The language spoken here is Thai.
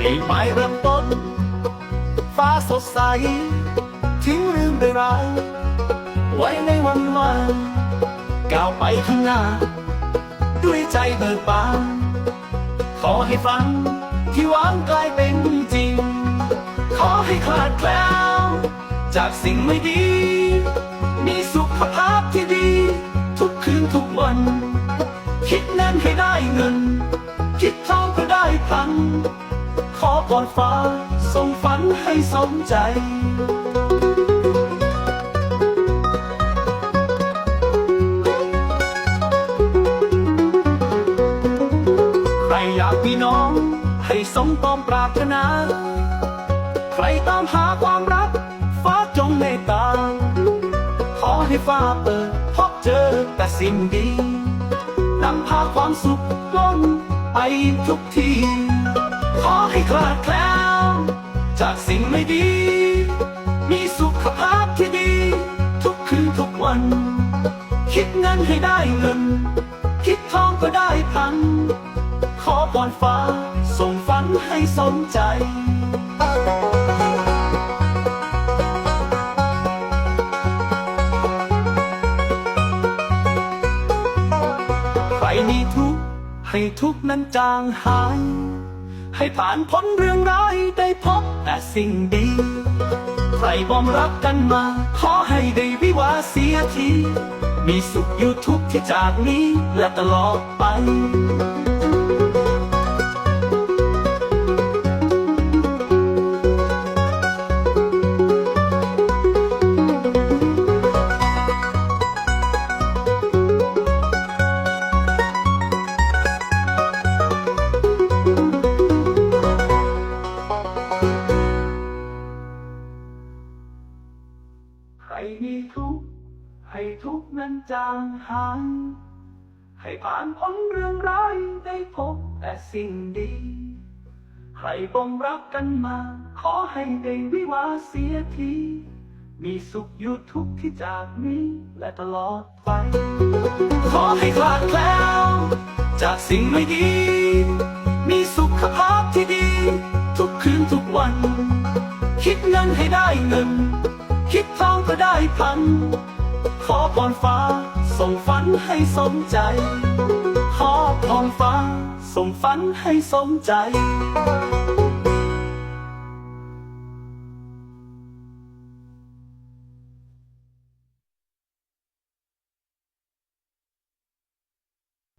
ไปเริ่มต้น ฟ้าสดใส ทิ้งลืมไปร้ายไว้ในวันวานก้าวไปข้างหน้า ด้วยใจเบิกบานขอให้ฝันที่หวังกลายเป็นจริง ขอให้คลาดแคล้ว จากสิ่งไม่ดี มีสุขภาพที่ดี ทุกคืนทุกวัน คิดแนั้นให้ได้เงิน คิดทองก็ได้พัน ขอพรฟ้าส่งฝันให้สมใจใครอยากมีน้องให้สมปองปรารถนา ใครตามหาความรัก ฟ้าจงเมตตา ขอให้ฟ้าเปิดพบเจอแต่สิ่งดีนำพาความสุขล้นไปทุกที ขอให้คลาดแคล้วจากสิ่งไม่ดี มีสุขภาพที่ดี ทุกคืนทุกวัน คิดเงินให้ได้เงิน คิดทองก็ได้พัน ขอพรฟ้า ส่งฝันให้สมใจใครมีทุกข์ให้ทุกนั้นจางหาย ให้ผ่านพ้นเรื่องร้ายได้พบแต่สิ่งดี ใครบอมรักกันมา ขอให้ได้วิวาเสียที มีสุขอยู่ทุกที่จากนี้และตลอดไป มีทุกข์ให้ทุกข์นั้นจางหายให้ผ่านพ้นเรื่องร้ายได้พบแต่สิ่งดี ใครบ่มรักกันมา ขอให้ได้วิวาเสียที มีสุขอยู่ทุกที่จากนี้และตลอดไป ขอให้คลาดแล้ว จากสิ่งไม่ดี มีสุขภาพที่ดี ทุกคืนทุกวัน คิดเงินให้ได้เงิน คิดทองก็ได้พัน ขอพรฟ้า ส่งฝันให้สมใจ ขอพรฟ้า ส่งฝันให้สมใจ